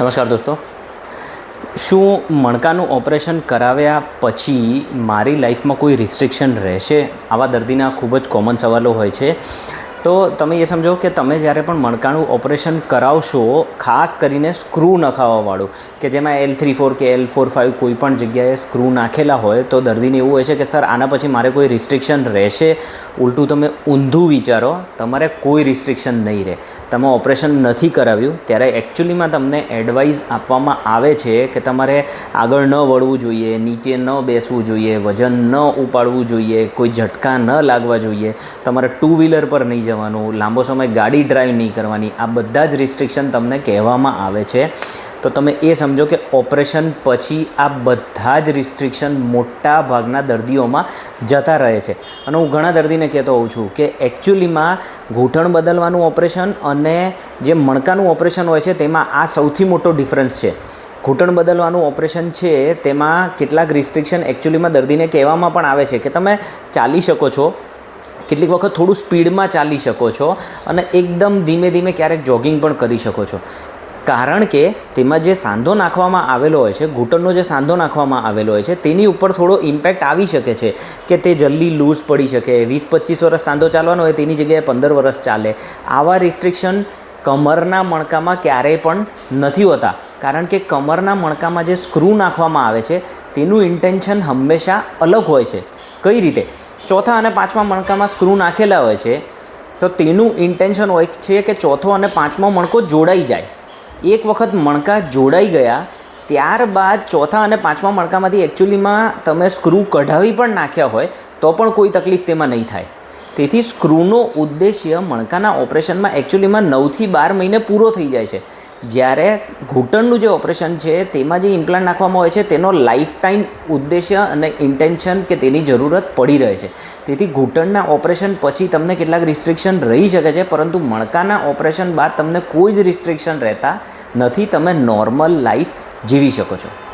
નમસ્કાર દોસ્તો. શું મણકાનું ઓપરેશન કરાવ્યા પછી મારી લાઈફમાં કોઈ રિસ્ટ્રિક્શન રહેશે? આવા દર્દીના ખૂબ જ કોમન સવાલો હોય છે. તો તમે એ સમજો કે તમે જ્યારે પણ મણકાનું ઓપરેશન કરાવશો, ખાસ કરીને સ્ક્રૂ નખાવવાવાળું કે જેમાં એલ થ્રી ફોર કે એલ ફોર ફાઇવ કોઈ પણ જગ્યાએ સ્ક્રૂ નાખેલા હોય, તો દર્દીને એવું હોય છે કે, સર, આના પછી મારે કોઈ રિસ્ટ્રિક્શન રહેશે? ઉલટું તમે ઊંધું વિચારો, તમારે કોઈ રિસ્ટ્રિક્શન નહીં રહે. તમે ઓપરેશન નથી કરાવ્યું, ત્યારે એકચ્યુઅલીમાં તમને એડવાઇસ આપવામાં આવે છે કે તમારે આગળ ન વળવું જોઈએ, નીચે ન બેસવું જોઈએ, વજન ન ઉપાડવું જોઈએ, કોઈ ઝટકા ન લાગવા જોઈએ, તમારે ટુ વ્હીલર પર નહીં જવાનું, લાંબો સમય ગાડી ડ્રાઈવ નહીં કરવાની, આ બધા જ રિસ્ટ્રિક્શન તમને કહેવામાં આવે છે. તો તમે એ સમજો કે ઓપરેશન પછી આ બધા જ રિસ્ટ્રિક્શન મોટા ભાગના દર્દીઓમાં જતા રહે છે. અને હું ઘણા દર્દીને કહેતો હોઉં છું કે એકચ્યુઅલીમાં ઘૂંટણ બદલવાનું ઓપરેશન અને જે મણકાનું ઓપરેશન હોય છે તેમાં આ સૌથી મોટો ડિફરન્સ છે. ઘૂંટણ બદલવાનું ઓપરેશન છે તેમાં કેટલાક રિસ્ટ્રિક્શન એકચ્યુઅલીમાં દર્દીને કહેવામાં પણ આવે છે કે તમે ચાલી શકો છો. કેટલીક વખત થોડું સ્પીડમાં ચાલી શકો છો અને એકદમ ધીમે ધીમે ક્યારેક જોગિંગ પણ કરી શકો છો. કારણ કે તેમાં જે સાંધો નાખવામાં આવેલો હોય છે, ઘૂંટણનો જે સાંધો નાખવામાં આવેલો હોય છે, તેની ઉપર થોડો ઇમ્પેક્ટ આવી શકે છે કે તે જલ્દી લૂઝ પડી શકે, વીસ પચીસ વર્ષ સાંધો ચાલવાનો હોય, તેની જગ્યાએ પંદર વર્ષ ચાલે. આવા રિસ્ટ્રિક્શન કમરના મણકામાં ક્યારેય પણ નથી હોતા. કારણ કે કમરના મણકામાં જે સ્ક્રૂ નાખવામાં આવે છે, તેનું ઇન્ટેન્શન હંમેશા અલગ હોય છે. કઈ રીતે? ચોથા અને પાંચમા મણકામાં સ્ક્રૂ નાખેલા હોય છે, તો તેનું ઇન્ટેન્શન હોય છે કે ચોથો અને પાંચમો મણકો જોડાઈ જાય. એક વખત મણકા જોડાઈ ગયા, ત્યારબાદ ચોથા અને પાંચમા મણકામાંથી એકચ્યુઅલીમાં તમે સ્ક્રૂ કઢાવી પણ નાખ્યા હોય, તો પણ કોઈ તકલીફ તેમાં નહીં થાય. તેથી સ્ક્રૂનો ઉદ્દેશ્ય મણકાના ઓપરેશનમાં એકચ્યુઅલીમાં નવથી બાર મહિને પૂરો થઈ જાય છે. જ્યારે ઘૂંટણનું જે ઓપરેશન છે, તેમાં જે ઇમ્પ્લાન્ટ નાખવામાં હોય છે, તેનો લાઈફ ટાઈમ ઉદ્દેશ્ય અને ઇન્ટેન્શન કે તેની જરૂરત પડી રહે છે. તેથી ઘૂંટણના ઓપરેશન પછી તમને કેટલાક રિસ્ટ્રિક્શન રહી શકે છે, પરંતુ મણકાના ઓપરેશન બાદ તમને કોઈ જ રિસ્ટ્રિક્શન રહેતા નથી, તમે નોર્મલ લાઈફ જીવી શકો છો.